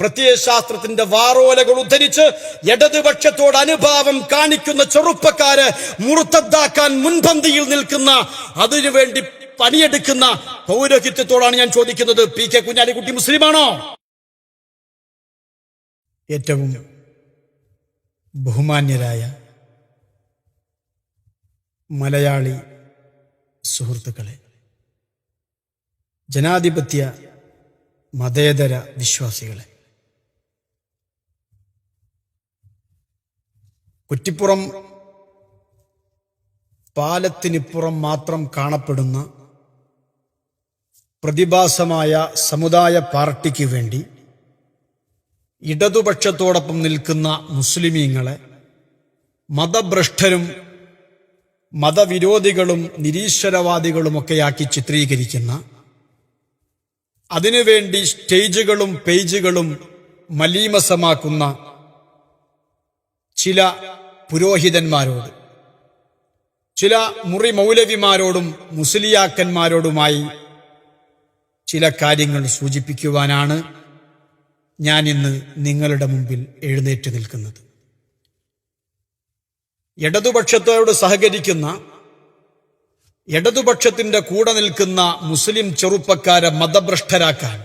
പ്രത്യയശാസ്ത്രത്തിന്റെ വാറോലകൾ ഉദ്ധരിച്ച് ഇടതുപക്ഷത്തോട് അനുഭാവം കാണിക്കുന്ന ചെറുപ്പക്കാര് മുറുത്തദ്ദാക്കാൻ മുൻപന്തിയിൽ നിൽക്കുന്ന അതിനുവേണ്ടി പണിയെടുക്കുന്ന പൗരോഹിത്യത്തോടാണ് ഞാൻ ചോദിക്കുന്നത്. പി കെ കുഞ്ഞാലിക്കുട്ടി മുസ്ലിമാണോ? ഏറ്റവും ബഹുമാന്യരായ മലയാളി സുഹൃത്തുക്കളെ ജനാധിപത്യ മതേതര വിശ്വാസികളെ കുറ്റിപ്പുറം പാലത്തിനിപ്പുറം മാത്രം കാണപ്പെടുന്ന പ്രതിഭാസമായ സമുദായ പാർട്ടിക്ക് വേണ്ടി ഇടതുപക്ഷത്തോടൊപ്പം നിൽക്കുന്ന മുസ്ലിമീങ്ങളെ മതഭ്രഷ്ടരും മതവിരോധികളും നിരീശ്വരവാദികളുമൊക്കെയാക്കി ചിത്രീകരിക്കുന്ന അതിനുവേണ്ടി സ്റ്റേജുകളും പേജുകളും മലീമസമാക്കുന്ന ചില പുരോഹിതന്മാരോട്. ചില മുറി മൗലവിമാരോടും മുസ്ലിയാക്കന്മാരോടുമായി ചില കാര്യങ്ങൾ സൂചിപ്പിക്കുവാനാണ് ഞാൻ ഇന്ന് നിങ്ങളുടെ മുമ്പിൽ എഴുന്നേറ്റ് നിൽക്കുന്നത്. ഇടതുപക്ഷത്തോട് സഹകരിക്കുന്ന ഇടതുപക്ഷത്തിന്റെ കൂടെ നിൽക്കുന്ന മുസ്ലിം ചെറുപ്പക്കാരെ മതഭ്രഷ്ടരാക്കാൻ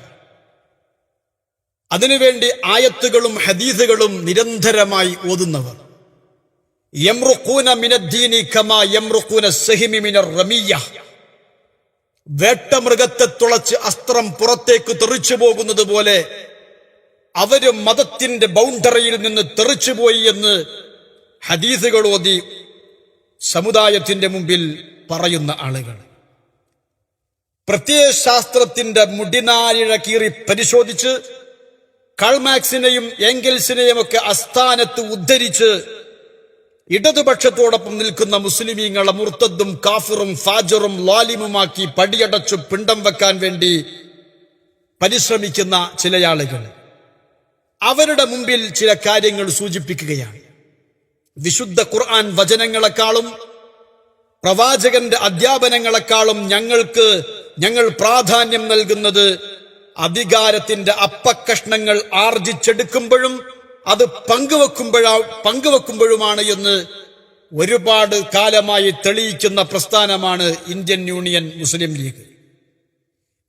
അതിനുവേണ്ടി ആയത്തുകളും ഹദീസുകളും നിരന്തരമായി ഓതുന്നവർ വേട്ടമൃഗത്തെ തുളച്ച് അസ്ത്രം പുറത്തേക്ക് തെറിച്ചു പോകുന്നത് പോലെ അവർ മതത്തിന്റെ ബൗണ്ടറിയിൽ നിന്ന് തെറിച്ചുപോയി എന്ന് ഹദീസുകൾ ഓതി സമുദായത്തിന്റെ മുമ്പിൽ പറയുന്ന ആളുകൾ. പ്രത്യയശാസ്ത്രത്തിന്റെ മുടിനാരിഴ കീറി പരിശോധിച്ച് കൾമാക്സിനെയും എങ്കിൽസിനെയും ഒക്കെ അസ്ഥാനത്ത് ഉദ്ധരിച്ച് ഇടതുപക്ഷത്തോടൊപ്പം നിൽക്കുന്ന മുസ്ലിമീങ്ങളെ മുർത്തദ്ദും കാഫിറും ഫാജറും ലാലിമുമാക്കി പടിയടച്ചു പിണ്ടം വെക്കാൻ വേണ്ടി പരിശ്രമിക്കുന്ന ചില ആളുകൾ അവരുടെ മുമ്പിൽ ചില കാര്യങ്ങൾ സൂചിപ്പിക്കുകയാണ്. വിശുദ്ധ ഖുർആൻ വചനങ്ങളെക്കാളും പ്രവാചകന്റെ അധ്യാപനങ്ങളെക്കാളും ഞങ്ങൾക്ക് ഞങ്ങൾ പ്രാധാന്യം നൽകുന്നത് അധികാരത്തിന്റെ അപ്പക്കഷ്ണങ്ങൾ ആർജിച്ചെടുക്കുമ്പോഴും അത് പങ്കുവെക്കുമ്പോഴാ പങ്കുവെക്കുമ്പോഴുമാണ് എന്ന് ഒരുപാട് കാലമായി തെളിയിക്കുന്ന പ്രസ്ഥാനമാണ് Indian Union Muslim League.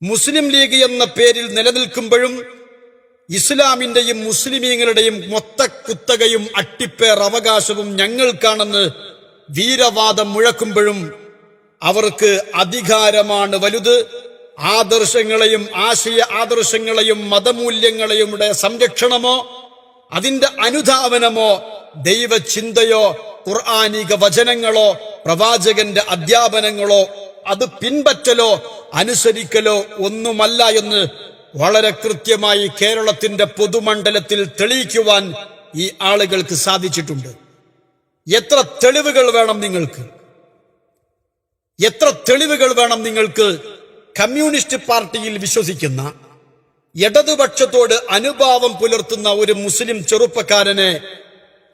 Muslim League എന്ന പേരിൽ നിലനിൽക്കുമ്പോഴും ഇസ്ലാമിന്റെയും മുസ്ലിമീങ്ങളുടെയും മൊത്ത കുത്തകയും അട്ടിപ്പേർ അവകാശവും ഞങ്ങൾക്കാണെന്ന് വീരവാദം മുഴക്കുമ്പോഴും അവർക്ക് അധികാരമാണ് വലുത്. ആദർശങ്ങളെയും ആശയ ആദർശങ്ങളെയും മതമൂല്യങ്ങളെയും സംരക്ഷണമോ അതിന്റെ അനുധാവനമോ ദൈവചിന്തയോ ഖുർആാനിക വചനങ്ങളോ പ്രവാചകന്റെ അധ്യാപനങ്ങളോ അത് പിൻപറ്റലോ അനുസരിക്കലോ ഒന്നുമല്ല എന്ന് വളരെ കൃത്യമായി കേരളത്തിന്റെ പൊതുമണ്ഡലത്തിൽ തെളിയിക്കുവാൻ ഈ ആളുകൾക്ക് സാധിച്ചിട്ടുണ്ട്. എത്ര തെളിവുകൾ വേണം നിങ്ങൾക്ക്? എത്ര തെളിവുകൾ വേണം നിങ്ങൾക്ക് കമ്മ്യൂണിസ്റ്റ് പാർട്ടിയിൽ വിശ്വസിക്കുന്ന ഇടതുപക്ഷത്തോട് അനുഭാവം പുലർത്തുന്ന ഒരു മുസ്ലിം ചെറുപ്പക്കാരനെ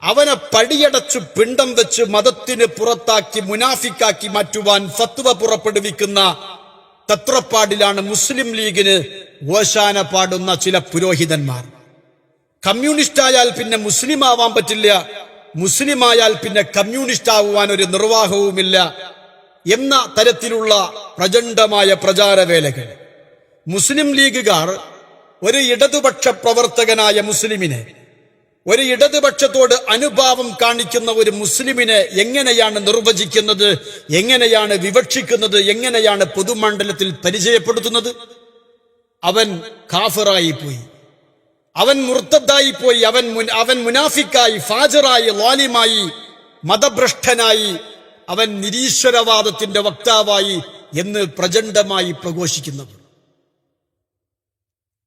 അവനെ പടിയടച്ചു പിണ്ടം വെച്ച് മതത്തിന് പുറത്താക്കി മുനാഫിക്കാക്കി മാറ്റുവാൻ ഫത്വ പുറപ്പെടുവിക്കുന്ന തത്രപ്പാടിലാണ് മുസ്ലിം ലീഗിന് ഓശാന പാടുന്ന ചില പുരോഹിതന്മാർ. കമ്മ്യൂണിസ്റ്റ് ആയാൽ പിന്നെ മുസ്ലിം ആവാൻ പറ്റില്ല. മുസ്ലിം ആയാൽ പിന്നെ കമ്മ്യൂണിസ്റ്റ് ആവുവാൻ ഒരു നിർവാഹവുമില്ല എന്ന തരത്തിലുള്ള പ്രചണ്ഡമായ പ്രചാരവേലകൾ. മുസ്ലിം ലീഗുകാർ ഒരു ഇടതുപക്ഷ പ്രവർത്തകനായ മുസ്ലിമിനെ ഒരു ഇടതുപക്ഷത്തോട് അനുഭാവം കാണിക്കുന്ന ഒരു മുസ്ലിമിനെ എങ്ങനെയാണ് നിർവചിക്കുന്നത് എങ്ങനെയാണ് വിവക്ഷിക്കുന്നത് എങ്ങനെയാണ് പൊതുമണ്ഡലത്തിൽ പരിചയപ്പെടുത്തുന്നത്? അവൻ കാഫറായി പോയി. അവൻ മുർത്തദ്ദായി പോയി. അവൻ അവൻ മുനാഫിക്കായി ഫാജറായി ലാലിമായി മതഭ്രഷ്ടനായി അവൻ നിരീശ്വരവാദത്തിന്റെ വക്താവായി എന്ന് പ്രചണ്ഡമായി പ്രഘോഷിക്കുന്നവർ.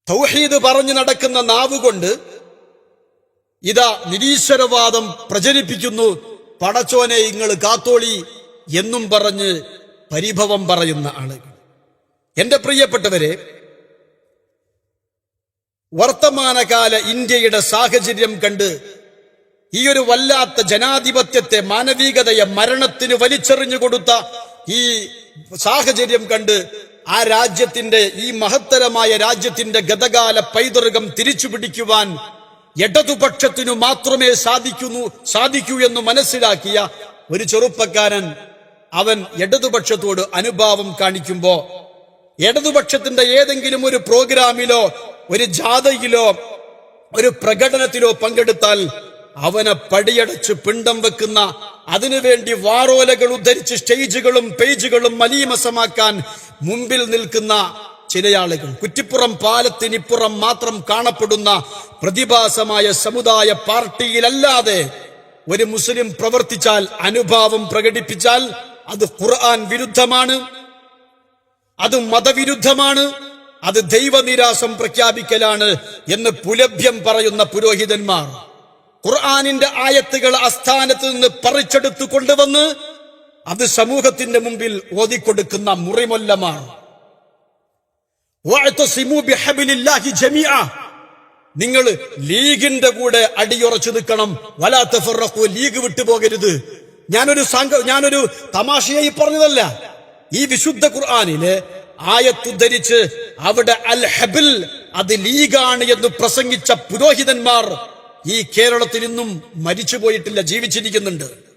തൗഹീദ് പറഞ്ഞു നടക്കുന്ന നാവുകൊണ്ട് ഇതാ നിരീശ്വരവാദം പ്രചരിപ്പിക്കുന്നു. പടച്ചോനെ ഇങ്ങൾ കാത്തോളി എന്നും പറഞ്ഞ് പരിഭവം പറയുന്ന ആളുകൾ. എന്റെ പ്രിയപ്പെട്ടവരെ വർത്തമാനകാല ഇന്ത്യയുടെ സാഹചര്യം കണ്ട് ഈ ഒരു വല്ലാത്ത ജനാധിപത്യത്തെ മാനവികതയെ മരണത്തിന് വലിച്ചെറിഞ്ഞു കൊടുത്ത ഈ സാഹചര്യം കണ്ട് ആ രാജ്യത്തിന്റെ ഈ മഹത്തരമായ രാജ്യത്തിന്റെ ഗതകാല പൈതൃകം തിരിച്ചു പിടിക്കുവാൻ ഇടതുപക്ഷത്തിനു മാത്രമേ സാധിക്കുന്നു സാധിക്കൂ എന്ന് മനസ്സിലാക്കിയ ഒരു ചെറുപ്പക്കാരൻ അവൻ ഇടതുപക്ഷത്തോട് അനുഭാവം കാണിക്കുമ്പോ ഇടതുപക്ഷത്തിന്റെ ഏതെങ്കിലും ഒരു പ്രോഗ്രാമിലോ ഒരു ജാഥയിലോ ഒരു പ്രകടനത്തിലോ പങ്കെടുത്താൽ അവനെ പടിയടച്ച് പിണ്ടം വെക്കുന്ന അതിനുവേണ്ടി വാറോലകൾ ഉദ്ധരിച്ച് സ്റ്റേജുകളും പേജുകളും മലീമസമാക്കാൻ മുമ്പിൽ നിൽക്കുന്ന ചില ആളുകൾ കുറ്റിപ്പുറം പാലത്തിനിപ്പുറം മാത്രം കാണപ്പെടുന്ന പ്രതിഭാസമായ സമുദായ പാർട്ടിയിലല്ലാതെ ഒരു മുസ്ലിം പ്രവർത്തിച്ചാൽ അനുഭാവം പ്രകടിപ്പിച്ചാൽ അത് ഖുർആൻ വിരുദ്ധമാണ് അത് മതവിരുദ്ധമാണ് അത് ദൈവനിരാസം പ്രഖ്യാപിക്കലാണ് എന്ന് പുലഭ്യം പറയുന്ന പുരോഹിതന്മാർ. ഖുർആാനിന്റെ ആയത്തുകൾ അസ്ഥാനത്ത് നിന്ന് പറിച്ചെടുത്തു കൊണ്ടുവന്ന് അത് സമൂഹത്തിന്റെ മുമ്പിൽ ഓതിക്കൊടുക്കുന്ന മുറിമൊല്ലമാണ്. നിങ്ങൾ ലീഗിന്റെ കൂടെ അടിയുറച്ചു നിൽക്കണം. വലാ തഫറഖു ലീഗ് വിട്ടുപോകരുത് ഞാനൊരു സംഘ ഞാനൊരു തമാശയായി പറഞ്ഞതല്ല. ഈ വിശുദ്ധ ഖുർആാനിൽ ആയത്തുദ്ധരിച്ച് അവിടെ അൽ ഹബിൽ അത് ലീഗാണ് എന്ന് പ്രസംഗിച്ച പുരോഹിതന്മാർ ഈ കേരളത്തിൽ ഇന്നും മരിച്ചുപോയിട്ടില്ല ജീവിച്ചിരിക്കുന്നുണ്ട്.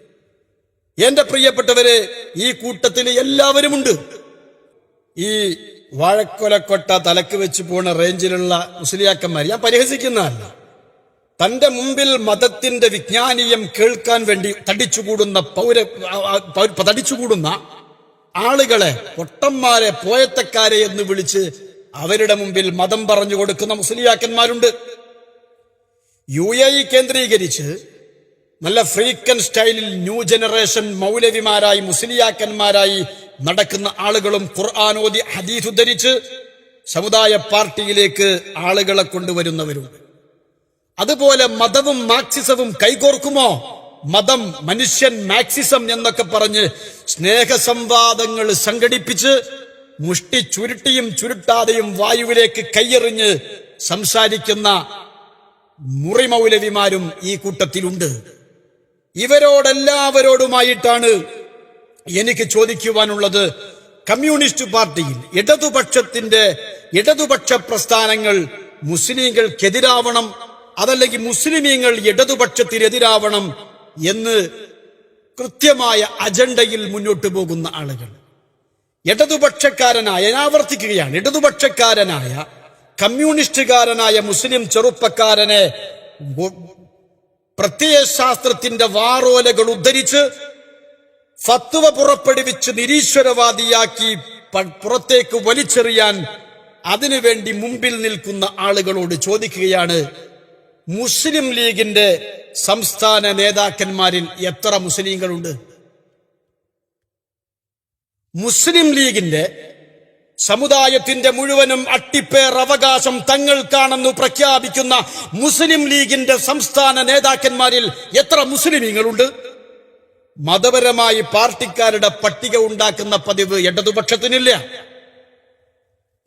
എന്റെ പ്രിയപ്പെട്ടവരെ ഈ കൂട്ടത്തിൽ എല്ലാവരുമുണ്ട്. ഈ വാഴക്കൊലക്കൊട്ട തലക്ക് വെച്ച് പോണ റേഞ്ചിലുള്ള മുസ്ലിയാക്കന്മാർ ഞാൻ പരിഹസിക്കുന്നതല്ല. തന്റെ മുമ്പിൽ മതത്തിന്റെ വിജ്ഞാനീയം കേൾക്കാൻ വേണ്ടി തടിച്ചുകൂടുന്ന പൗര തടിച്ചുകൂടുന്ന ആളുകളെ പൊട്ടന്മാരെ പോയത്തക്കാരെ എന്ന് വിളിച്ച് അവരുടെ മുമ്പിൽ മതം പറഞ്ഞു കൊടുക്കുന്ന മുസ്ലിയാക്കന്മാരുണ്ട്. യു എ ഇ കേന്ദ്രീകരിച്ച് നല്ല ഫ്രീക്കൻ സ്റ്റൈലിൽ ന്യൂ ജനറേഷൻ മൗലവിമാരായി മുസ്ലിയാക്കന്മാരായി നടക്കുന്ന ആളുകളും ഖുർആാനോദി ഹദീസ് ഉദ്ധരിച്ച് സമുദായ പാർട്ടിയിലേക്ക് ആളുകളെ കൊണ്ടുവരുന്നവരുണ്ട്. അതുപോലെ മതവും മാർക്സിസവും കൈകോർക്കുമോ? മതം മനുഷ്യൻ മാക്സിസം എന്നൊക്കെ പറഞ്ഞ് സ്നേഹസംവാദങ്ങൾ സംഘടിപ്പിച്ച് മുഷ്ടി ചുരുട്ടിയും ചുരുട്ടാതെയും വായുവിലേക്ക് കയ്യെറിഞ്ഞ് സംസാരിക്കുന്ന മുറിമൗലവിമാരും ഈ കൂട്ടത്തിലുണ്ട്. ഇവരോടെല്ലാവരോടുമായിട്ടാണ് എനിക്ക് ചോദിക്കുവാനുള്ളത്. കമ്മ്യൂണിസ്റ്റ് പാർട്ടിയിൽ ഇടതുപക്ഷത്തിന്റെ ഇടതുപക്ഷ പ്രസ്ഥാനങ്ങൾ മുസ്ലിങ്ങൾക്കെതിരാവണം അതല്ലെങ്കിൽ മുസ്ലിമീങ്ങൾ ഇടതുപക്ഷത്തിനെതിരാവണം എന്ന് കൃത്യമായ അജണ്ടയിൽ മുന്നോട്ട് പോകുന്ന ആളുകൾ. ഇടതുപക്ഷക്കാരനായ ഞാൻ ആവർത്തിക്കുകയാണ് ഇടതുപക്ഷക്കാരനായ കമ്മ്യൂണിസ്റ്റുകാരനായ മുസ്ലിം ചെറുപ്പക്കാരനെ പ്രത്യയശാസ്ത്രത്തിന്റെ വാറോലകൾ ഉദ്ധരിച്ച് ഫത്വ പുറപ്പെടുവിച്ച് നിരീശ്വരവാദിയാക്കി പുറത്തേക്ക് വലിച്ചെറിയാൻ അതിനുവേണ്ടി മുമ്പിൽ നിൽക്കുന്ന ആളുകളോട് ചോദിക്കുകയാണ് മുസ്ലിം ലീഗിന്റെ സംസ്ഥാന നേതാക്കന്മാരിൽ എത്ര മുസ്ലിങ്ങളുണ്ട്? മുസ്ലിം ലീഗിന്റെ സമുദായത്തിന്റെ മുഴുവനും അട്ടിപ്പേർ അവകാശം തങ്ങൾക്കാണെന്ന് പ്രഖ്യാപിക്കുന്ന മുസ്ലിം ലീഗിന്റെ സംസ്ഥാന നേതാക്കന്മാരിൽ എത്ര മുസ്ലിമീങ്ങളുണ്ട്? മതപരമായി പാർട്ടിക്കാരുടെ പട്ടിക ഉണ്ടാക്കുന്ന പതിവ് ഇടതുപക്ഷത്തിനില്ല.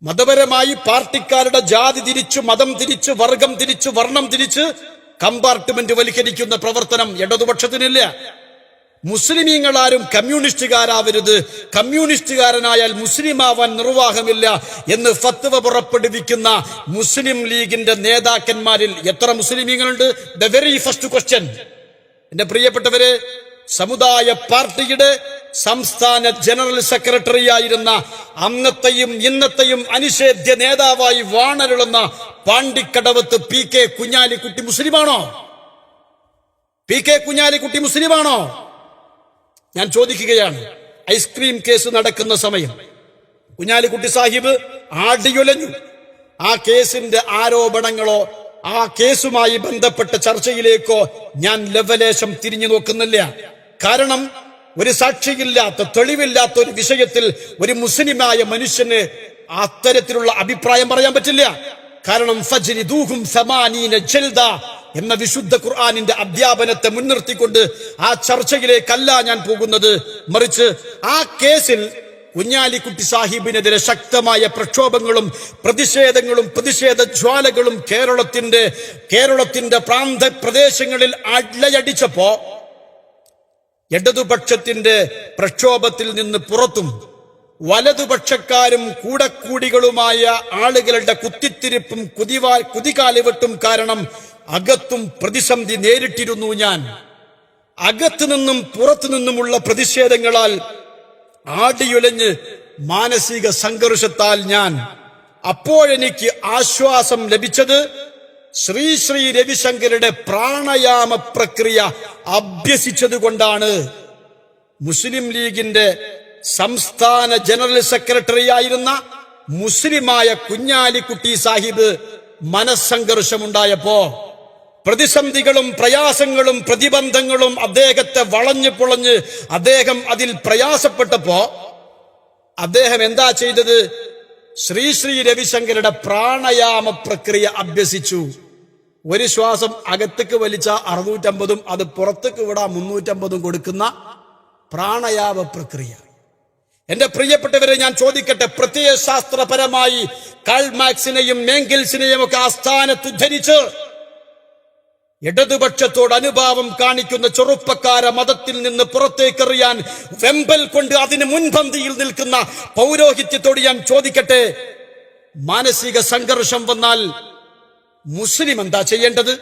മതപരമായി പാർട്ടിക്കാരുടെ ജാതി തിരിച്ചു മതം തിരിച്ചു വർഗം തിരിച്ചു വർണം തിരിച്ച് കമ്പാർട്ട്മെന്റ് വൽക്കരിക്കുന്ന പ്രവർത്തനം ഇടതുപക്ഷത്തിനില്ല. മുസ്ലിമീങ്ങൾ ആരും കമ്മ്യൂണിസ്റ്റുകാരാവരുത്. കമ്മ്യൂണിസ്റ്റുകാരനായാൽ മുസ്ലിം ആവാൻ നിർവാഹമില്ല എന്ന് ഫത്വ പുറപ്പെടുവിക്കുന്ന മുസ്ലിം ലീഗിന്റെ നേതാക്കന്മാരിൽ എത്ര മുസ്ലിമീങ്ങളുണ്ട്? ദ വെരി ഫസ്റ്റ് ക്വസ്റ്റ്യൻ എന്റെ പ്രിയപ്പെട്ടവര് സമുദായ പാർട്ടിയുടെ സംസ്ഥാന ജനറൽ സെക്രട്ടറി ആയിരുന്ന അന്നത്തെയും ഇന്നത്തെയും അനിഷേധ്യ നേതാവായി വാണരുളുന്ന പാണ്ടിക്കടവത്ത് പി കെ കുഞ്ഞാലിക്കുട്ടി മുസ്ലിമാണോ? പി കെ കുഞ്ഞാലിക്കുട്ടി മുസ്ലിമാണോ? ഞാൻ ചോദിക്കുകയാണ് ഐസ്ക്രീം കേസ് നടക്കുന്ന സമയം. കുഞ്ഞാലിക്കുട്ടി സാഹിബ് ആടിയുലഞ്ഞു. ആ കേസിന്റെ ആരോപണങ്ങളോ ആ കേസുമായി ബന്ധപ്പെട്ട ചർച്ചയിലേക്കോ ഞാൻ ലവലേശം തിരിഞ്ഞു നോക്കുന്നില്ല. കാരണം ഒരു സാക്ഷിയില്ലാത്ത തെളിവില്ലാത്ത ഒരു വിഷയത്തിൽ ഒരു മുസ്ലിമായ മനുഷ്യന് അത്തരത്തിലുള്ള അഭിപ്രായം പറയാൻ പറ്റില്ല. കാരണം എന്ന വിശുദ്ധ ഖുർആാനിന്റെ അധ്യാപനത്തെ മുൻനിർത്തിക്കൊണ്ട് ആ ചർച്ചയിലേക്കല്ല ഞാൻ പോകുന്നത്. മറിച്ച് ആ കേസിൽ കുഞ്ഞാലിക്കുട്ടി സാഹിബിനെതിരെ ശക്തമായ പ്രക്ഷോഭങ്ങളും പ്രതിഷേധങ്ങളും പ്രതിഷേധ ജ്വാലകളും കേരളത്തിന്റെ കേരളത്തിന്റെ പ്രാന്ത പ്രദേശങ്ങളിൽ അലയടിച്ചപ്പോ ഇടതുപക്ഷത്തിന്റെ പ്രക്ഷോഭത്തിൽ നിന്ന് പുറത്തും വലതുപക്ഷക്കാരും കൂടക്കൂടികളുമായ ആളുകളുടെ കുത്തിത്തിരിപ്പും കുതിവാ കുതികാലിവെട്ടും കാരണം അകത്തും പ്രതിസന്ധി നേരിട്ടിരുന്നു ഞാൻ. അകത്തു നിന്നും പുറത്തു നിന്നുമുള്ള പ്രതിഷേധങ്ങളാൽ ആടിയുലഞ്ഞ് മാനസിക സംഘർഷത്താൽ ഞാൻ. അപ്പോഴെനിക്ക് ആശ്വാസം ലഭിച്ചത് ശ്രീ ശ്രീ രവിശങ്കരുടെ പ്രാണയാമ പ്രക്രിയ അഭ്യസിച്ചതുകൊണ്ടാണ്. മുസ്ലിം ലീഗിന്റെ സംസ്ഥാന ജനറൽ സെക്രട്ടറി ആയിരുന്ന മുസ്ലിമായ കുഞ്ഞാലിക്കുട്ടി സാഹിബ് മനസ്സംഘർഷമുണ്ടായപ്പോ പ്രതിസന്ധികളും പ്രയാസങ്ങളും പ്രതിബന്ധങ്ങളും അദ്ദേഹത്തെ വളഞ്ഞു പൊളഞ്ഞ് അദ്ദേഹം അതിൽ പ്രയാസപ്പെട്ടപ്പോ അദ്ദേഹം എന്താ ചെയ്തത്? ശ്രീ ശ്രീ രവിശങ്കരുടെ പ്രാണയാമ പ്രക്രിയ അഭ്യസിച്ചു. ഒരു ശ്വാസം അകത്തേക്ക് വലിച്ച അറുന്നൂറ്റമ്പതും അത് പുറത്തേക്ക് വിടാൻ മുന്നൂറ്റമ്പതും കൊടുക്കുന്ന പ്രാണയാമ പ്രക്രിയ. എന്റെ പ്രിയപ്പെട്ടവരെ ഞാൻ ചോദിക്കട്ടെ പ്രത്യയശാസ്ത്രപരമായി കാൾമാക്സിനെയും മേങ്കിൽസിനെയും ഒക്കെ ആസ്ഥാനത്ത് ഉദ്ധരിച്ച് ഇടതുപക്ഷത്തോട് അനുഭാവം കാണിക്കുന്ന ചെറുപ്പക്കാര മതത്തിൽ നിന്ന് പുറത്തേക്കെറിയാൻ വെമ്പൽ കൊണ്ട് അതിന് മുൻപന്തിയിൽ നിൽക്കുന്ന പൗരോഹിത്യത്തോട് ഞാൻ ചോദിക്കട്ടെ മാനസിക സംഘർഷം വന്നാൽ മുസ്ലിം എന്താ ചെയ്യേണ്ടത്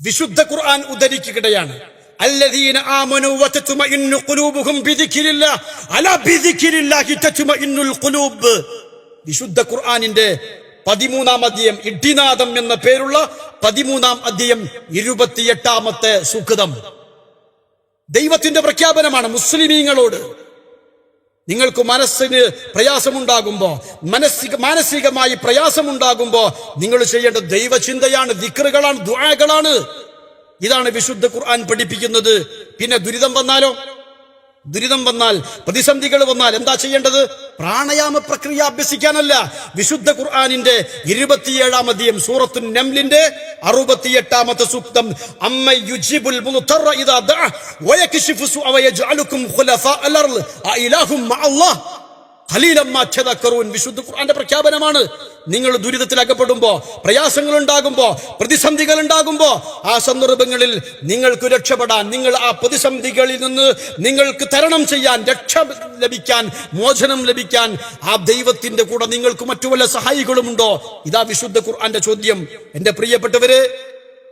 വിശുദ്ധ ഖുർആൻ ഉദ്ധരിക്കുകയാണ് الذين آمنوا وتطمئن قلوبهم بذكر الله ألا بذكر الله تطمئن القلوب വിശുദ്ധ ഖുർആനിന്റെ പതിമൂന്നാം അധ്യയം ഇഡിനാഥം എന്ന പേരുള്ള പതിമൂന്നാം അധ്യയം ഇരുപത്തിയെട്ടാമത്തെ സുഖിതം. ദൈവത്തിന്റെ പ്രഖ്യാപനമാണ് മുസ്ലിമീങ്ങളോട്. നിങ്ങൾക്ക് മനസ്സിന് പ്രയാസമുണ്ടാകുമ്പോ മനസ്സിക മാനസികമായി പ്രയാസമുണ്ടാകുമ്പോ നിങ്ങൾ ചെയ്യേണ്ട ദൈവചിന്തയാണ് ദിക്റുകളാണ് ദ്വാകളാണ് ഇതാണ് വിശുദ്ധ ഖുർആൻ പഠിപ്പിക്കുന്നത്. പിന്നെ ദുരിതം വന്നാലോ? ദുരിതം വന്നാൽ പ്രതിസന്ധികൾ വന്നാൽ എന്താ ചെയ്യേണ്ടത്? പ്രാണയാമ പ്രക്രിയ അഭ്യസിക്കാനല്ല. വിശുദ്ധ ഖുർആാനിന്റെ ഇരുപത്തിയേഴാം അധ്യം സൂറത്തു നംലിന്റെ അറുപത്തിയെട്ടാമത്തെ സൂക്തം അമ്മ യുജിബുൽ വിശുദ്ധ ഖുർആന്റെ പ്രഖ്യാപനമാണ്. നിങ്ങൾ ദുരിതത്തിലകപ്പെടുമ്പോൾ പ്രയാസങ്ങൾ ഉണ്ടാകുമ്പോൾ പ്രതിസന്ധികൾ ഉണ്ടാകുമ്പോൾ ആ സന്ദർഭങ്ങളിൽ നിങ്ങൾക്ക് രക്ഷപ്പെടാൻ നിങ്ങൾ ആ പ്രതിസന്ധികളിൽ നിന്ന് നിങ്ങൾക്ക് തരണം ചെയ്യാൻ രക്ഷ ലഭിക്കാൻ മോചനം ലഭിക്കാൻ ആ ദൈവത്തിന്റെ കൂടെ നിങ്ങൾക്ക് മറ്റു വല്ല സഹായികളുമുണ്ടോ? ഇതാ വിശുദ്ധ ഖുർആന്റെ ചോദ്യം. എന്റെ പ്രിയപ്പെട്ടവര്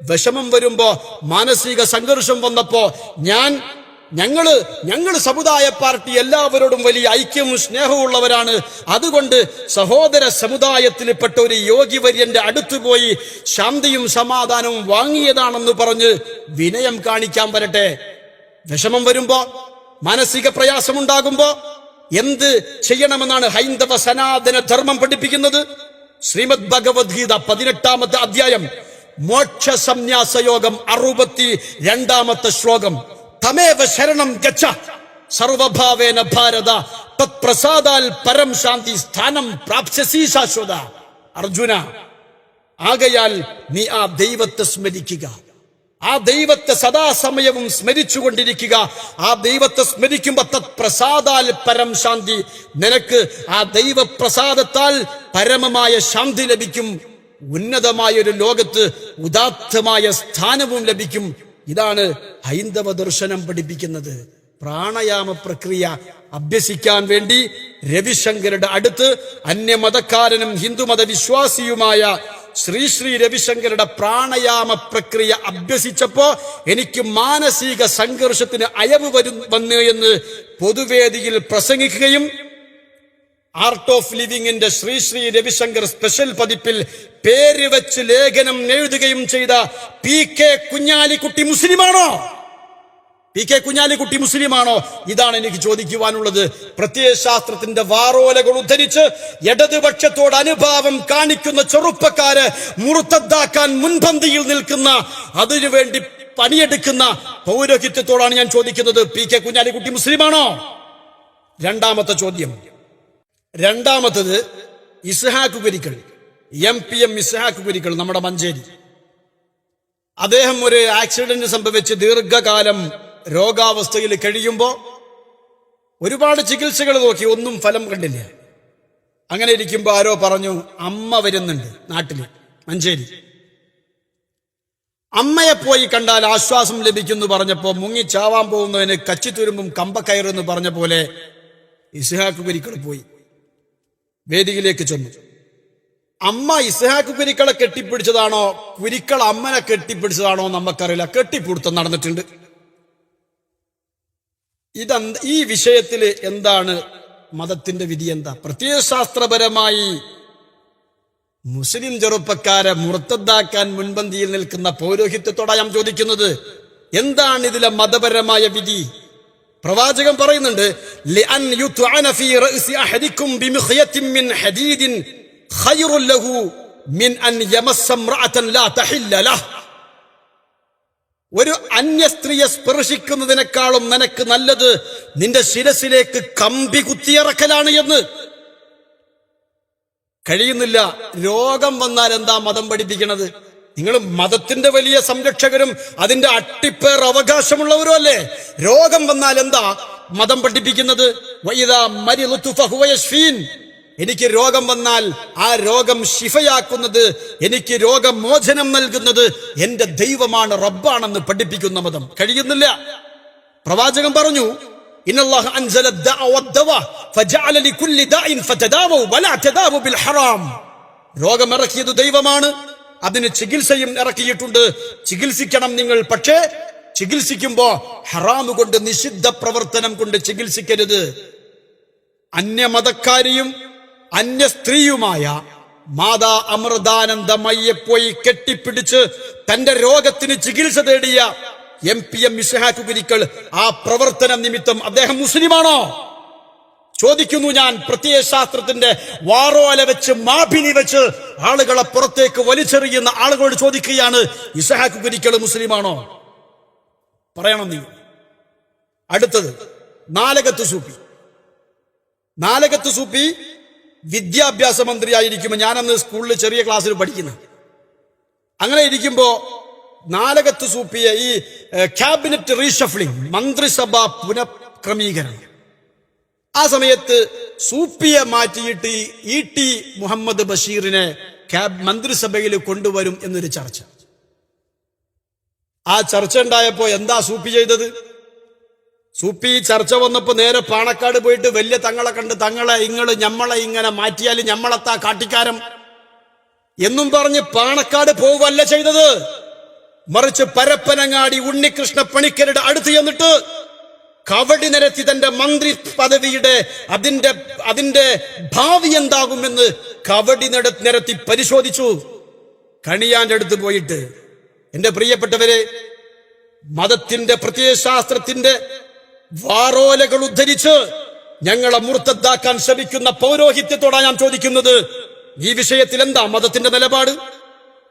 വിഷമം വരുമ്പോ മാനസിക സംഘർഷം വന്നപ്പോ ഞാൻ ഞങ്ങൾ ഞങ്ങൾ സമുദായ പാർട്ടി എല്ലാവരോടും വലിയ ഐക്യവും സ്നേഹവും ഉള്ളവരാണ്. അതുകൊണ്ട് സഹോദര സമുദായത്തിൽപ്പെട്ട ഒരു യോഗിവര്യന്റെ അടുത്ത് പോയി ശാന്തിയും സമാധാനവും വാങ്ങിയതാണെന്ന് പറഞ്ഞ് വിനയം കാണിക്കാൻ വരട്ടെ. വിഷമം വരുമ്പോ മാനസിക പ്രയാസമുണ്ടാകുമ്പോ എന്ത് ചെയ്യണമെന്നാണ് ഹൈന്ദവ സനാതന ധർമ്മം പഠിപ്പിക്കുന്നത്? ശ്രീമദ് ഭഗവത്ഗീത പതിനെട്ടാമത്തെ അധ്യായം മോക്ഷ സംന്യാസ യോഗം അറുപത്തി രണ്ടാമത്തെ ശ്ലോകം. തമേവ ശരണം ഗച്ഛ. സർവഭാവേന ഭാരത. തത്പ്രസാദാൽ പരം ശാന്തി സ്ഥാനം പ്രാപ്സ്യസി ശാശ്വത. അർജുന ആകയാൽ നീ ആ ദൈവത്തെ സ്മരിക്കുക. ആ ദൈവത്തെ സദാസമയവും സ്മരിച്ചുകൊണ്ടിരിക്കുക. ആ ദൈവത്തെ സ്മരിക്കുമ്പോ തത്പ്രസാദാൽ പരം ശാന്തി. നിനക്ക് ആ ദൈവപ്രസാദത്താൽ പരമമായ ശാന്തി ലഭിക്കും. ഉന്നതമായ ഒരു ലോകത്ത് ഉദാത്തമായ സ്ഥാനവും ലഭിക്കും. ഇതാണ് ഹൈന്ദവ ദർശനം പഠിപ്പിക്കുന്നത്. പ്രാണയാമ പ്രക്രിയ അഭ്യസിക്കാൻ വേണ്ടി രവിശങ്കരുടെ അടുത്ത് അന്യമതക്കാരനും ഹിന്ദുമത വിശ്വാസിയുമായ ശ്രീ ശ്രീ രവിശങ്കരുടെ പ്രാണയാമ പ്രക്രിയ അഭ്യസിച്ചപ്പോ എനിക്ക് മാനസിക സംഘർഷത്തിന് അയവ് വരും വന്നു എന്ന് പൊതുവേദിയിൽ പ്രസംഗിക്കുകയും ആർട്ട് ഓഫ് ലിവിംഗിന്റെ ശ്രീ ശ്രീ രവിശങ്കർ സ്പെഷ്യൽ പതിപ്പിൽ പേര് വെച്ച് ലേഖനം എഴുതുകയും ചെയ്ത പി കെ കുഞ്ഞാലിക്കുട്ടി മുസ്ലിമാണോ? പി കെ കുഞ്ഞാലിക്കുട്ടി മുസ്ലിമാണോ? ഇതാണ് എനിക്ക് ചോദിക്കുവാനുള്ളത്. പ്രത്യയശാസ്ത്രത്തിന്റെ വാറോലകൾ ഉദ്ധരിച്ച് ഇടതുപക്ഷത്തോട് അനുഭാവം കാണിക്കുന്ന ചെറുപ്പക്കാര് മുറുത്തദ്ദാക്കാൻ മുൻപന്തിയിൽ നിൽക്കുന്ന അതിനുവേണ്ടി പണിയെടുക്കുന്ന പൗരോഹിത്യത്തോടാണ് ഞാൻ ചോദിക്കുന്നത്. പി കെ കുഞ്ഞാലിക്കുട്ടി മുസ്ലിമാണോ? രണ്ടാമത്തെ ചോദ്യം. രണ്ടാമത്തത് Ishaq Kurikkal M P M Ishaq Kurikkal നമ്മുടെ മഞ്ചേരി. അദ്ദേഹം ഒരു ആക്സിഡന്റ് സംഭവിച്ച് ദീർഘകാലം രോഗാവസ്ഥയിൽ കഴിയുമ്പോൾ ഒരുപാട് ചികിത്സകൾ നോക്കി ഒന്നും ഫലം കണ്ടില്ല. അങ്ങനെ ഇരിക്കുമ്പോൾ ആരോ പറഞ്ഞു അമ്മ വരുന്നുണ്ട് നാട്ടിൽ മഞ്ചേരി. അമ്മയെ പോയി കണ്ടാൽ ആശ്വാസം ലഭിക്കുന്നു പറഞ്ഞപ്പോൾ മുങ്ങി ചാവാൻ പോകുന്നവന് കച്ചിത്തുരുമ്പും കമ്പക്കയറെന്ന് പറഞ്ഞ പോലെ ഇസ്ഹാക്ക് കുരിക്കൾ പോയി. വേദിയിലേക്ക് ചെന്നു. അമ്മ ഇസ്ഹാഖ് കുരിക്കളെ കെട്ടിപ്പിടിച്ചതാണോ കുരിക്കൾ അമ്മനെ കെട്ടിപ്പിടിച്ചതാണോ നമുക്കറിയില്ല. കെട്ടിപ്പിടുത്തം നടന്നിട്ടുണ്ട്. ഇതെന്ത് ഈ വിഷയത്തിൽ എന്താണ് മതത്തിന്റെ വിധി എന്താ? പ്രത്യേക ശാസ്ത്രപരമായി മുസ്ലിം ചെറുപ്പക്കാരെ മുറത്തദ്ദാക്കാൻ മുൻപന്തിയിൽ നിൽക്കുന്ന പൗരോഹിത്യത്തോടെ ഞാൻ ചോദിക്കുന്നത്. എന്താണ് ഇതിലെ മതപരമായ വിധി? പ്രവാചകൻ പറയുന്നുണ്ട് "ലിഅൻ യുത്അന ഫീ റഅസി അഹദിക്കും ബിമിഖ്യത്തിൻ മിൻ ഹദീദിൻ ഖൈറുൻ ലഹു മിൻ അൻ യമസ്സ ഇംറഅതൻ ലാ തഹില്ല ലഹ്. ഒരു അന്യ സ്ത്രീയെ സ്പർശിക്കുന്നതിനേക്കാളും നിനക്ക് നല്ലത് നിന്റെ ശിരസിലേക്ക് കമ്പി കുത്തിയിറക്കലാണ് എന്ന്. കഴിയുന്നില്ല രോഗം വന്നാൽ എന്താ മതം പഠിപ്പിക്കണത്? നിങ്ങൾ മതത്തിന്റെ വലിയ സംരക്ഷകരും അതിന്റെ അട്ടിപ്പേർ അവകാശമുള്ളവരും അല്ലേ? രോഗം വന്നാൽ എന്താ മതം പഠിപ്പിക്കുന്നത്? എനിക്ക് രോഗം വന്നാൽ ആ രോഗം ശിഫയാക്കുന്നത് എനിക്ക് രോഗമോചനം നൽകുന്നത് എന്റെ ദൈവമാണ് റബ്ബാണെന്ന് പഠിപ്പിക്കുന്ന മതം. കഴിയുന്നില്ല. പ്രവാചകൻ പറഞ്ഞു രോഗമിറക്കിയത് ദൈവമാണ്. അതിന് ചികിത്സയും ഇറക്കിയിട്ടുണ്ട്. ചികിത്സിക്കണം നിങ്ങൾ. പക്ഷേ ചികിത്സിക്കുമ്പോ ഹറാമ് കൊണ്ട് നിഷിദ്ധ പ്രവർത്തനം കൊണ്ട് ചികിത്സിക്കരുത്. അന്യമതക്കാരിയും അന്യ സ്ത്രീയുമായ മാതാ അമൃതാനന്ദമയ്യെ പോയി കെട്ടിപ്പിടിച്ച് തന്റെ രോഗത്തിന് ചികിത്സ തേടിയ എം പി എം ആ പ്രവർത്തനം നിമിത്തം അദ്ദേഹം മുസ്ലിമാണോ? ചോദിക്കുന്നു ഞാൻ പ്രത്യയശാസ്ത്രത്തിന്റെ വാറോല വെച്ച് മാഭിനി വെച്ച് ആളുകളെ പുറത്തേക്ക് വലിച്ചെറിയുന്ന ആളുകളോട് ചോദിക്കുകയാണ് ഇസഹാക്ക് കുരിക്കൾ മുസ്ലിമാണോ? പറയണം നീ. അടുത്തത് നാലകത്ത് സൂപ്പി നാലകത്ത് സൂപ്പി വിദ്യാഭ്യാസ മന്ത്രിയായിരിക്കുമ്പോൾ ഞാനന്ന് സ്കൂളിൽ ചെറിയ ക്ലാസ്സിൽ പഠിക്കുന്നു. അങ്ങനെ ഇരിക്കുമ്പോ നാലകത്ത് സൂപ്പിയ ഈ ക്യാബിനറ്റ് റീഷഫ്ലിംഗ് മന്ത്രിസഭ പുനഃക്രമീകരണം. ആ സമയത്ത് സൂപ്പിയെ മാറ്റിയിട്ട് ഇ ടി മുഹമ്മദ് ബഷീറിനെ ക്യാബ് മന്ത്രിസഭയിൽ കൊണ്ടുവരും എന്നൊരു ചർച്ച. ആ ചർച്ച ഉണ്ടായപ്പോ എന്താ സൂപ്പി ചെയ്തത്? സൂപ്പി ചർച്ച വന്നപ്പോ നേരെ പാണക്കാട് പോയിട്ട് വലിയ തങ്ങളെ കണ്ട് തങ്ങളെ ഇങ്ങൾ ഞമ്മളെ ഇങ്ങനെ മാറ്റിയാൽ ഞമ്മളത്താ കാട്ടിക്കാരം എന്നും പറഞ്ഞ് പാണക്കാട് പോവല്ല ചെയ്തത്. മറിച്ച് പരപ്പനങ്ങാടി ഉണ്ണികൃഷ്ണ പണിക്കരുടെ അടുത്ത് ചെന്നിട്ട് കവടി നിരത്തി തന്റെ മന്ത്രി പദവിയുടെ അതിന്റെ അതിന്റെ ഭാവി എന്താകുമെന്ന് കവടി നിരത്തി പരിശോധിച്ചു. കണിയാന്റെ അടുത്ത് പോയിട്ട് എന്റെ പ്രിയപ്പെട്ടവരെ മതത്തിന്റെ പ്രത്യയശാസ്ത്രത്തിന്റെ വാറോലകൾ ഉദ്ധരിച്ച് ഞങ്ങളെ മുർത്തദ്ദാക്കാൻ ശ്രമിക്കുന്ന പൗരോഹിത്യത്തോടാണ് ഞാൻ ചോദിക്കുന്നത്. ഈ വിഷയത്തിൽ എന്താ മതത്തിന്റെ നിലപാട്?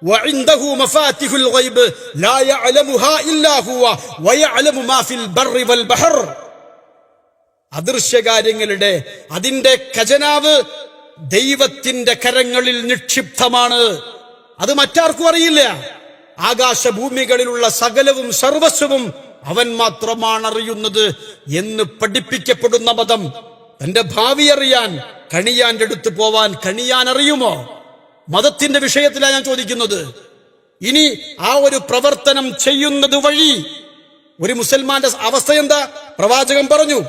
وعنده مفاتيح الغيب لا يعلمها إلا هو ويعلم ما في البر والبحر അദൃശ്യകാര്യങ്ങളുടെ അതിന്റെ ഖജനാവ് ദൈവത്തിന്റെ കരങ്ങളിൽ നിക്ഷിപ്തമാണ് അത് മറ്റാർക്കും അറിയില്ല ആകാശഭൂമികളിലുള്ള സകലവും സർവസ്വവും അവൻ മാത്രമാണ് അറിയുന്നത് എന്ന് പഠിപ്പിക്കപ്പെടുന്ന മതം തന്റെ ഭാവി അറിയാൻ കണിയാന്റെ അടുത്ത് പോവാൻ കണിയാൻ അറിയുമോ മതത്തിന്റെ വിഷയത്തിലാണ് ഞാൻ ചോദിക്കുന്നത്. ഇനി ആ ഒരു പ്രവർത്തനം ചെയ്യുന്നത് വഴി ഒരു മുസൽമാന്റെ അവസ്ഥ എന്താ? പ്രവാചകൻ പറഞ്ഞു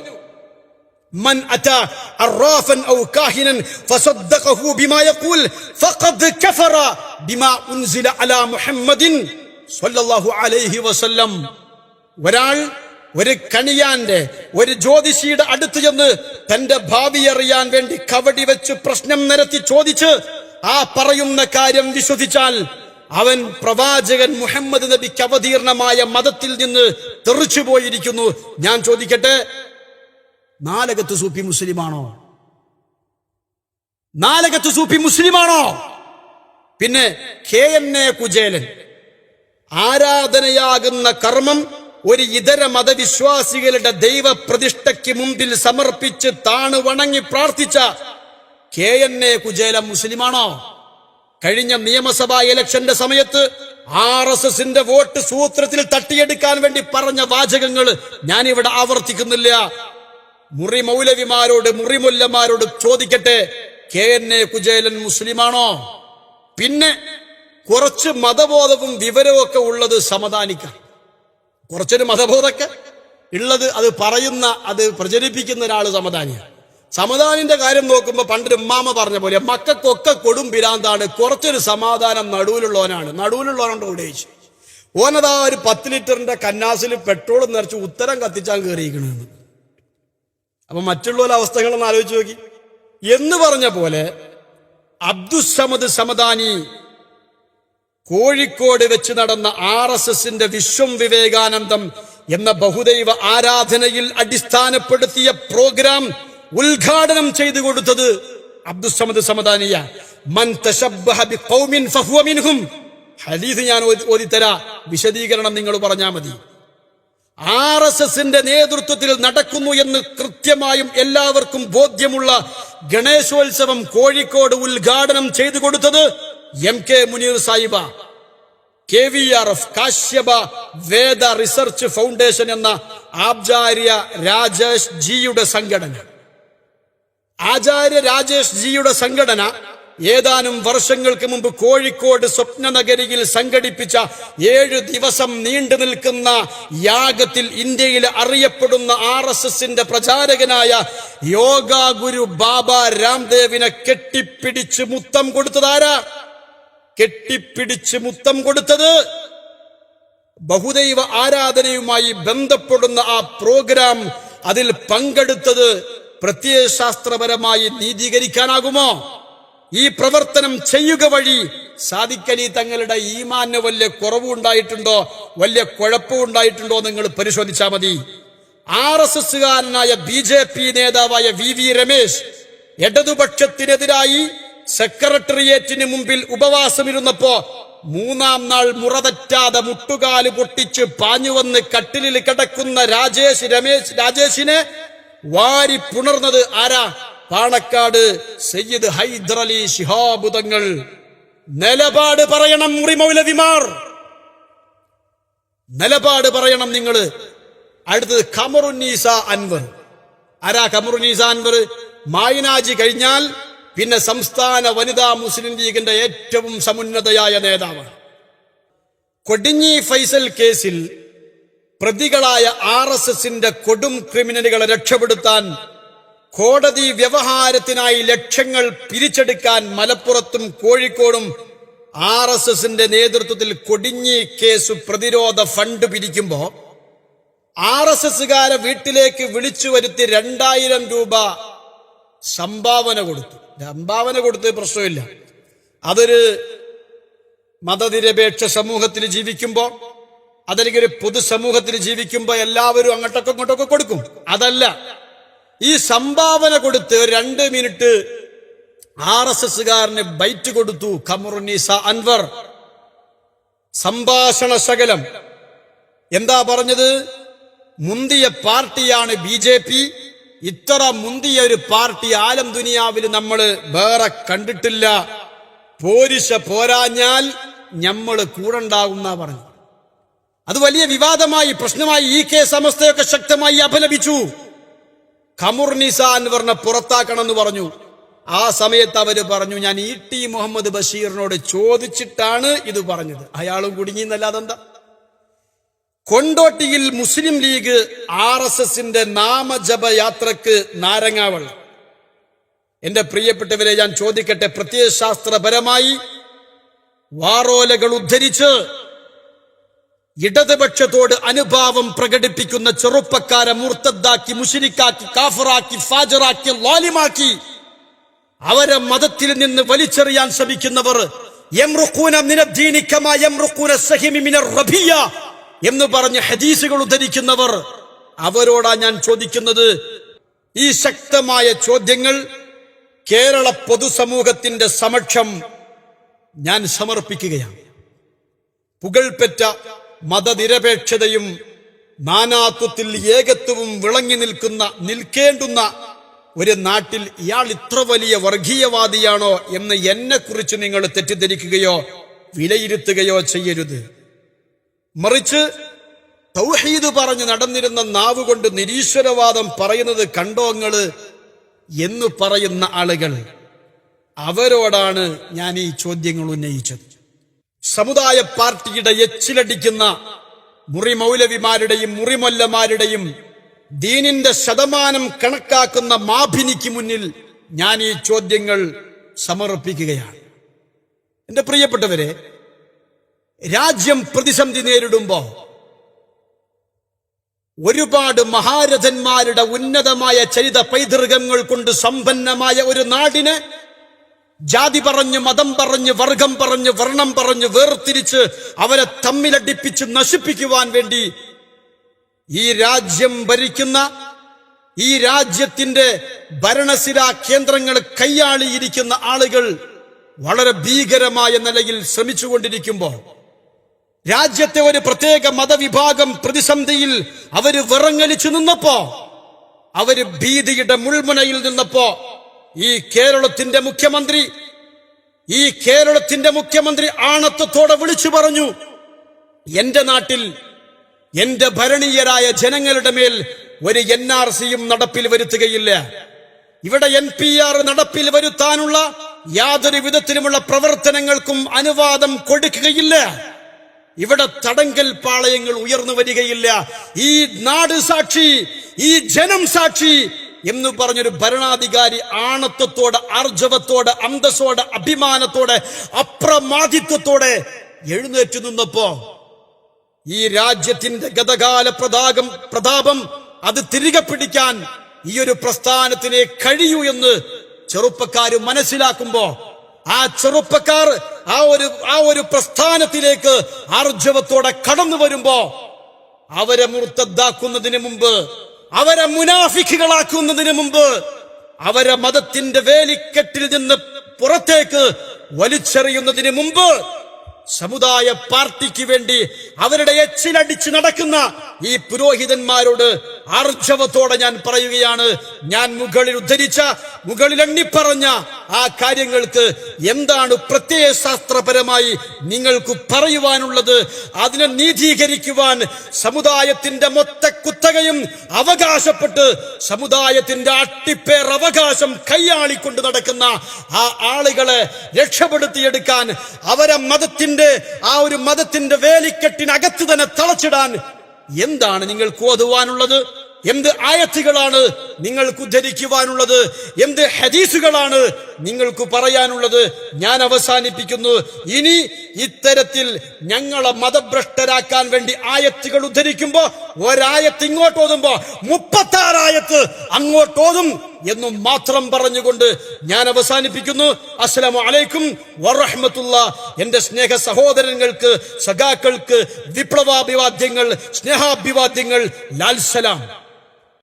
മൻ അറ്റ അറാഫൻ ഔ കാഹിനൻ ഫസദ്ദഖഹു ബിമാ യഖൂൽ ഫഖദ് കഫറ ബിമാ ഉൻസില അലാ മുഹമ്മദിൻ സല്ലല്ലാഹു അലൈഹി വസല്ലം. ഒരാൾ ഒരു കണിയാന്റെ ഒരു ജ്യോതിഷിയുടെ അടുത്ത് ചെന്ന് തന്റെ ഭാവി അറിയാൻ വേണ്ടി കവടി വെച്ച് പ്രശ്നം നിരത്തി ചോദിച്ച് ആ പറയുന്ന കാര്യം വിശ്വസിച്ചാൽ അവൻ പ്രവാചകൻ മുഹമ്മദ് നബിക്ക് അവതീർണമായ മതത്തിൽ നിന്ന് തെറിച്ചു പോയിരിക്കുന്നു. ഞാൻ ചോദിക്കട്ടെ നാലകത്ത് സൂപ്പി മുസ്ലിമാണോ? നാലകത്ത് സൂപ്പി മുസ്ലിമാണോ? പിന്നെ കെ എൻ എ കുചേലൻ ആരാധനയാകുന്ന കർമ്മം ഒരു ഇതര മതവിശ്വാസികളുടെ ദൈവപ്രതിഷ്ഠയ്ക്ക് മുമ്പിൽ സമർപ്പിച്ച് താണു വണങ്ങി പ്രാർത്ഥിച്ച കെ എൻ എ കുചേലൻ മുസ്ലിമാണോ? കഴിഞ്ഞ നിയമസഭാ ഇലക്ഷന്റെ സമയത്ത് ആർ എസ് എസിന്റെ വോട്ട് സൂത്രത്തിൽ തട്ടിയെടുക്കാൻ വേണ്ടി പറഞ്ഞ വാചകങ്ങൾ ഞാൻ ഇവിടെ ആവർത്തിക്കുന്നില്ല. മുറി മൗലവിമാരോട് മുറിമുല്ലമാരോട് ചോദിക്കട്ടെ കെ എൻ എ കുചേലൻ മുസ്ലിമാണോ? പിന്നെ കുറച്ച് മതബോധവും വിവരവും ഒക്കെ ഉള്ളത് സമാധാനിക്കാം കുറച്ചൊരു മതബോധമൊക്കെ ഉള്ളത് അത് പറയുന്ന അത് പ്രചരിപ്പിക്കുന്ന ഒരാൾ സമാധാനിയാണ് സമദാനിന്റെ കാര്യം നോക്കുമ്പോൾ പണ്ടൊരു ഉമ്മാമ പറഞ്ഞ പോലെ മക്കൾക്കൊക്കെ കൊടും പിരാന്താണ്. കുറച്ചൊരു സമാധാനം നടുവിലുള്ളവനാണ്. നടുവിലുള്ളവനോട് ഉടയിച്ചു ഓനതാ ഒരു പത്ത് ലിറ്ററിന്റെ കന്നാസിൽ പെട്രോൾ നിറച്ച് ഉത്തരം കത്തിച്ചാൻ കയറിയിരിക്കണെന്ന് അപ്പൊ മറ്റുള്ളവരുടെ അവസ്ഥകളൊന്ന് ആലോചിച്ച് നോക്കി. എന്ന് പറഞ്ഞ പോലെ അബ്ദുസമദ് സമദാനി കോഴിക്കോട് വെച്ച് നടന്ന ആർ എസ് എസിന്റെ വിശ്വം വിവേകാനന്ദം എന്ന ബഹുദൈവ ആരാധനയിൽ അടിസ്ഥാനപ്പെടുത്തിയ പ്രോഗ്രാം ഉദ്ഘാടനം ചെയ്തു കൊടുത്തത് അബ്ദുസമദ് സമദാനിയ. ഹദീസ് ഞാൻ ഓതി- ഓതിത്തരാ. വിശദീകരണം നിങ്ങൾ പറഞ്ഞാ മതി. ആർ എസ് എസിന്റെ നേതൃത്വത്തിൽ നടക്കുന്നു എന്ന് കൃത്യമായും എല്ലാവർക്കും ബോധ്യമുള്ള ഗണേശോത്സവം കോഴിക്കോട് ഉദ്ഘാടനം ചെയ്തു കൊടുത്തത് M K Muneer Sahib. K V R F Kashyapa Veda research foundation എന്ന ആബ്ജാര്യ രാജേഷ് ജിയുടെ സംഘടന. ആചാര്യ രാജേഷ് ജിയുടെ സംഘടന ഏതാനും വർഷങ്ങൾക്ക് മുമ്പ് കോഴിക്കോട് സ്വപ്നനഗരിയിൽ സംഘടിപ്പിച്ച ഏഴ് ദിവസം നീണ്ടു നിൽക്കുന്ന യാഗത്തിൽ ഇന്ത്യയിൽ അറിയപ്പെടുന്ന ആർ എസ് എസിന്റെ പ്രചാരകനായ യോഗ ഗുരു ബാബ രാംദേവിനെ കെട്ടിപ്പിടിച്ച് മുത്തം കൊടുത്തതാരാ കെട്ടിപ്പിടിച്ച് മുത്തം കൊടുത്തത് ബഹുദൈവ ആരാധനയുമായി ബന്ധപ്പെടുന്ന ആ പ്രോഗ്രാം അതിൽ പങ്കെടുത്തത് പ്രത്യയശാസ്ത്രപരമായി നീതീകരിക്കാനാകുമോ? ഈ പ്രവർത്തനം ചെയ്യുക വഴി സാദിക്കലി തങ്ങളുടെ ഈമാന് വലിയ കുറവുണ്ടായിട്ടുണ്ടോ? വലിയ കുഴപ്പമുണ്ടായിട്ടുണ്ടോ നിങ്ങൾ പരിശോധിച്ചാൽ മതി. ആർ എസ് എസ്സുകാരനായ ബി ജെ പി നേതാവായ വി വി രമേശ് ഇടതുപക്ഷത്തിനെതിരായി സെക്രട്ടേറിയറ്റിന് മുമ്പിൽ ഉപവാസമിരുന്നപ്പോ മൂന്നാം നാൾ മുറതറ്റാതെ മുട്ടുകാൽ പൊട്ടിച്ച് പാഞ്ഞുവന്ന് കട്ടിലിൽ കിടക്കുന്ന രാജേഷ് രമേശ് രാജേഷിനെ വാരി പുണർന്നത് ആരാ? പാണക്കാട് സയ്യിദ് ഹൈദരലി ശിഹാബുദങ്ങൾ നിലപാട് പറയണം മുറിമൗലവിമാർ നിലപാട് പറയണം നിങ്ങൾ അടുത്തത് ഖമറുന്നീസ അൻവർ. ആരാ ഖമറുന്നീസ അൻവർ? മായനാജി കഴിഞ്ഞാൽ പിന്നെ സംസ്ഥാന വനിതാ മുസ്ലിം ലീഗിന്റെ ഏറ്റവും സമുന്നതയായ നേതാവാണ്. കൊടിഞ്ഞി ഫൈസൽ കേസിൽ പ്രതികളായ ആർ എസ് എസിന്റെ കൊടും ക്രിമിനലുകളെ രക്ഷപ്പെടുത്താൻ കോടതി വ്യവഹാരത്തിനായി ലക്ഷങ്ങൾ പിരിച്ചെടുക്കാൻ മലപ്പുറത്തും കോഴിക്കോടും ആർ എസ് എസിന്റെ നേതൃത്വത്തിൽ കൊടിഞ്ഞി കേസ് പ്രതിരോധ ഫണ്ട് പിരിക്കുമ്പോ ആർ എസ് എസുകാരെ വീട്ടിലേക്ക് വിളിച്ചു വരുത്തി രണ്ടായിരം രൂപ സംഭാവന കൊടുത്തു. സംഭാവന കൊടുത്ത് പ്രശ്നമില്ല. അതൊരു മതനിരപേക്ഷ സമൂഹത്തിൽ ജീവിക്കുമ്പോ അതല്ലെങ്കിൽ ഒരു പൊതുസമൂഹത്തിൽ ജീവിക്കുമ്പോ എല്ലാവരും അങ്ങോട്ടൊക്കെ ഇങ്ങോട്ടൊക്കെ കൊടുക്കും. അതല്ല ഈ സംഭാവന കൊടുത്ത് രണ്ട് മിനിറ്റ് ആർ എസ് എസ്സുകാരന് ബൈറ്റ് കൊടുത്തു ഖമറുന്നീസ അൻവർ. സംഭാഷണ ശകലം. എന്താ പറഞ്ഞത്? മുന്തിയ പാർട്ടിയാണ് ബി ജെ പി. ഇത്ര മുന്തിയ ഒരു പാർട്ടി ആലം ദുനിയാവിൽ നമ്മൾ വേറെ കണ്ടിട്ടില്ല. പോരിശ പോരാഞ്ഞാൽ ഞമ്മൾ കൂടണ്ടാവുന്ന പറഞ്ഞു അത് വലിയ വിവാദമായി പ്രശ്നമായി ഈ കെ സമസ്തയൊക്കെ ശക്തമായി അപലപിച്ചു. ഖമുർ നിസ അൻവറിനെ പുറത്താക്കണമെന്ന് പറഞ്ഞു. ആ സമയത്ത് അവർ പറഞ്ഞു ഞാൻ ഇ ടി മുഹമ്മദ് ബഷീറിനോട് ചോദിച്ചിട്ടാണ് ഇത് പറഞ്ഞത്. അയാളും കുടുങ്ങിന്നല്ലാതെ എന്താ? കൊണ്ടോട്ടിയിൽ മുസ്ലിം ലീഗ് ആർ എസ് എസിന്റെ നാമജപ യാത്രയ്ക്ക് നാരങ്ങാവള്ളം. എന്റെ പ്രിയപ്പെട്ടവരെ ഞാൻ ചോദിക്കട്ടെ പ്രത്യയശാസ്ത്രപരമായി വാറോലകൾ ഉദ്ധരിച്ച് ഇടതുപക്ഷത്തോട് അനുഭാവം പ്രകടിപ്പിക്കുന്ന ചെറുപ്പക്കാരെ മൂർത്തദ്ദാക്കി മുഷിരിക്കാക്കി കാഫറാക്കി ഫാജറാക്കി ലാലിമാക്കി അവരെ മതത്തിൽ നിന്ന് വലിച്ചെറിയാൻ ശ്രമിക്കുന്നവർ എന്ന് പറഞ്ഞ ഹദീസുകൾ ഉദ്ധരിക്കുന്നവർ അവരോടാ ഞാൻ ചോദിക്കുന്നത് ഈ ശക്തമായ ചോദ്യങ്ങൾ കേരള പൊതുസമൂഹത്തിന്റെ സമക്ഷം ഞാൻ സമർപ്പിക്കുകയാണ്. പുകൾപെറ്റ മതനിരപേക്ഷതയും നാനാത്വത്തിൽ ഏകത്വവും വിളങ്ങി നിൽക്കുന്ന നിൽക്കേണ്ടുന്ന ഒരു നാട്ടിൽ ഇയാൾ ഇത്ര വലിയ വർഗീയവാദിയാണോ എന്ന് എന്നെ കുറിച്ച് നിങ്ങൾ തെറ്റിദ്ധരിക്കുകയോ വിലയിരുത്തുകയോ ചെയ്യരുത്. മറിച്ച് തൗഹീദ് പറഞ്ഞ് നടന്നിരുന്ന നാവ് കൊണ്ട് നിരീശ്വരവാദം പറയുന്നത് കണ്ടോങ്ങൾ എന്ന് പറയുന്ന ആളുകൾ അവരോടാണ് ഞാൻ ഈ ചോദ്യങ്ങൾ ഉന്നയിച്ചത്. സമുദായ പാർട്ടിയുടെ എച്ചിലടിക്കുന്ന മുറി മൗലവിമാരുടെയും മുറിമൊല്ലമാരുടെയും ദീനിന്റെ ശതമാനം കണക്കാക്കുന്ന മാഭിനിക്ക് മുന്നിൽ ഞാൻ ഈ ചോദ്യങ്ങൾ സമർപ്പിക്കുകയാണ്. എന്റെ പ്രിയപ്പെട്ടവരെ രാജ്യം പ്രതിസന്ധി നേരിടുമ്പോ ഒരുപാട് മഹാരഥന്മാരുടെ ഉന്നതമായ ചരിത പൈതൃകങ്ങൾ കൊണ്ട് സമ്പന്നമായ ഒരു നാടിനെ ജാതി പറഞ്ഞ് മതം പറഞ്ഞ് വർഗം പറഞ്ഞ് വർണം പറഞ്ഞ് വേർതിരിച്ച് അവരെ തമ്മിലടിപ്പിച്ച് നശിപ്പിക്കുവാൻ വേണ്ടി ഈ രാജ്യം ഭരിക്കുന്ന ഈ രാജ്യത്തിന്റെ ഭരണസിരാ കേന്ദ്രങ്ങൾ കൈയാളിയിരിക്കുന്ന ആളുകൾ വളരെ ഭീകരമായ നിലയിൽ ശ്രമിച്ചുകൊണ്ടിരിക്കുമ്പോൾ രാജ്യത്തെ ഒരു പ്രത്യേക മതവിഭാഗം പ്രതിസന്ധിയിൽ അവർ വിറങ്ങലിച്ചു നിന്നപ്പോ അവർ ഭീതിയുടെ മുൾമുനയിൽ നിന്നപ്പോ ഈ കേരളത്തിന്റെ മുഖ്യമന്ത്രി ഈ കേരളത്തിന്റെ മുഖ്യമന്ത്രി ആണത്വത്തോടെ വിളിച്ചു പറഞ്ഞു എന്റെ നാട്ടിൽ എന്റെ ഭരണീയരായ ജനങ്ങളുടെ മേൽ ഒരു എൻ ആർ സിയും നടപ്പിൽ വരുത്തുകയില്ല. ഇവിടെ എൻ പി ആർ നടപ്പിൽ വരുത്താനുള്ള യാതൊരു വിധത്തിലുമുള്ള പ്രവർത്തനങ്ങൾക്കും അനുവാദം കൊടുക്കുകയില്ല. ഇവിടെ തടങ്കൽ പാളയങ്ങൾ ഉയർന്നു വരികയില്ല. ഈ നാട് സാക്ഷി ഈ ജനം സാക്ഷി എന്ന് പറഞ്ഞൊരു ഭരണാധികാരി ആണത്വത്തോടെ ആർജവത്തോടെ അന്തസ്സോടെ അഭിമാനത്തോടെ അപ്രമാദിത്വത്തോടെ എഴുന്നേറ്റ് നിന്നപ്പോ ഈ രാജ്യത്തിന്റെ ഗതകാല പ്രതാകം പ്രതാപം അത് തിരികെ പിടിക്കാൻ ഈ ഒരു പ്രസ്ഥാനത്തിനെ കഴിയൂ എന്ന് ചെറുപ്പക്കാര് മനസ്സിലാക്കുമ്പോ ആ ചെറുപ്പക്കാർ ആ ഒരു ആ ഒരു പ്രസ്ഥാനത്തിലേക്ക് ആർജവത്തോടെ കടന്നു വരുമ്പോ അവരെ മുർത്തദ്ദാക്കുന്നതിന് മുമ്പ് അവരെ മുനാഫിക്കുകളാക്കുന്നതിന് മുമ്പ് അവരെ മതത്തിന്റെ വേലിക്കെട്ടിൽ നിന്ന് പുറത്തേക്ക് വലിച്ചെറിയുന്നതിന് മുമ്പ് സമുദായ പാർട്ടിക്ക് വേണ്ടി അവരുടെ എച്ചിലടിച്ച് നടക്കുന്ന ഈ പുരോഹിതന്മാരോട് ആർജവത്തോടെ ഞാൻ പറയുകയാണ്. ഞാൻ മുകളിൽ ഉദ്ധരിച്ച മുകളിൽ എണ്ണിപ്പറഞ്ഞ ആ കാര്യങ്ങൾക്ക് എന്താണ് പ്രത്യയ ശാസ്ത്രപരമായി നിങ്ങൾക്ക് പറയുവാനുള്ളത്? അതിനെ നീതീകരിക്കുവാൻ സമുദായത്തിന്റെ മൊത്ത കുത്തകയും അവകാശപ്പെട്ട് സമുദായത്തിന്റെ അട്ടിപ്പേർ അവകാശം കൈയാളിക്കൊണ്ട് നടക്കുന്ന ആ ആളുകളെ രക്ഷപ്പെടുത്തിയെടുക്കാൻ അവരെ മതത്തിന്റെ ആ ഒരു മതത്തിന്റെ വേലിക്കെട്ടിനകത്ത് തന്നെ തളച്ചിടാൻ എന്താണ് നിങ്ങൾക്ക് ഓതുവാനുള്ളത് എന്ത് ആയത്തുകളാണ് നിങ്ങൾക്ക് ഉദ്ധരിക്കുവാനുള്ളത്? എന്ത് ഹദീസുകളാണ് നിങ്ങൾക്ക് പറയാനുള്ളത്? ഞാൻ അവസാനിപ്പിക്കുന്നു. ഇനി ഇത്തരത്തിൽ ഞങ്ങളെ മതഭ്രഷ്ടരാക്കാൻ വേണ്ടി ആയത്തുകൾ ഉദ്ധരിക്കുമ്പോ ഒരായത്ത് ഇങ്ങോട്ട് ഓതുമ്പോ മുപ്പത്താറായത്ത് അങ്ങോട്ടോതും എന്നും മാത്രം പറഞ്ഞുകൊണ്ട് ഞാൻ അവസാനിപ്പിക്കുന്നു. അസ്സലാം അലൈക്കും വറഹമത്തുള്ള. എന്റെ സ്നേഹ സഹോദരങ്ങൾക്ക് സഖാക്കൾക്ക് വിപ്ലവാഭിവാദ്യങ്ങൾ സ്നേഹാഭിവാദ്യങ്ങൾ ലാൽ സലാം.